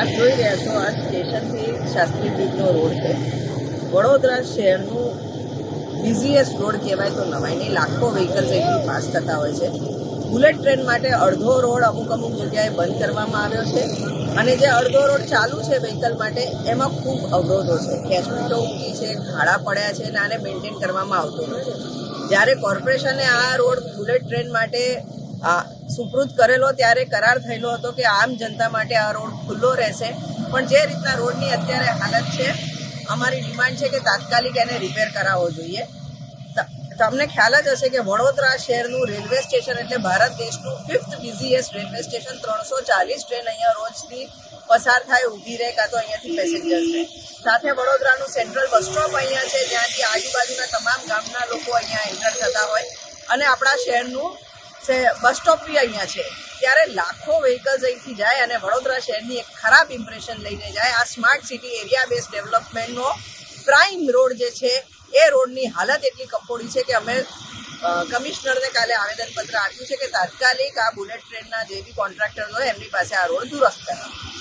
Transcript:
આપ જોઈ રહ્યા છો, આ સ્ટેશનથી શાસ્ત્રી બ્રિજનો રોડ છે. વડોદરા શહેરનું બિઝીએસ્ટ રોડ કહેવાય તો નવાય નહીં લાખો વ્હીકલ્સ અહીંથી પાસ થતા હોય છે. બુલેટ ટ્રેન માટે અડધો રોડ અમુક અમુક જગ્યાએ બંધ કરવામાં આવ્યો છે અને જે અડધો રોડ ચાલુ છે વ્હીકલ માટે, એમાં ખૂબ અવરોધો છે. કેસમેન્ટો ઊંઘી છે, ખાડા પડ્યા છે અને આને મેન્ટેન કરવામાં આવતો નથી. જ્યારે કોર્પોરેશને આ રોડ બુલેટ ટ્રેન માટે આ સુપૃત કરેલો ત્યારે કરાર થયેલો હતો કે આમ જનતા માટે આ રોડ ખુલ્લો રહેશે. પણ જે રીતના રોડની અત્યારે હાલત છે, અમારી ડિમાન્ડ છે કે તાત્કાલિક એને રિપેર કરાવવો જોઈએ. તમને ખ્યાલ જ હશે કે વડોદરા શહેરનું રેલવે સ્ટેશન એટલે ભારત દેશનું ફિફ્થ બિઝીએસ્ટ રેલવે સ્ટેશન, ત્રણસો ચાલીસ ટ્રેન અહીંયા રોજથી પસાર થાય, ઊભી રહે કાં તો અહીંયાથી પેસેન્જર્સ રહે. સાથે વડોદરાનું સેન્ટ્રલ બસ સ્ટોપ અહીંયા છે, જ્યાંથી આજુબાજુના તમામ ગામના લોકો અહીંયા એન્ટર થતા હોય. અને આપણા શહેરનું બસ સ્ટોપ બી અહીંયા છે. ત્યારે લાખો વ્હીકલ્સ અહીંથી જાય અને વડોદરા શહેરની એક ખરાબ ઇમ્પ્રેશન લઈને જાય. આ સ્માર્ટ સિટી એરિયા બેઝ ડેવલપમેન્ટનો પ્રાઇમ રોડ જે છે, એ રોડની હાલત એટલી કપોડી છે કે અમે કમિશનરને કાલે આવેદનપત્ર આપ્યું છે કે તાત્કાલિક આ બુલેટ ટ્રેનના જે બી કોન્ટ્રાક્ટર હોય એમની પાસે આ રોડ દુરસ્ત કરાવો.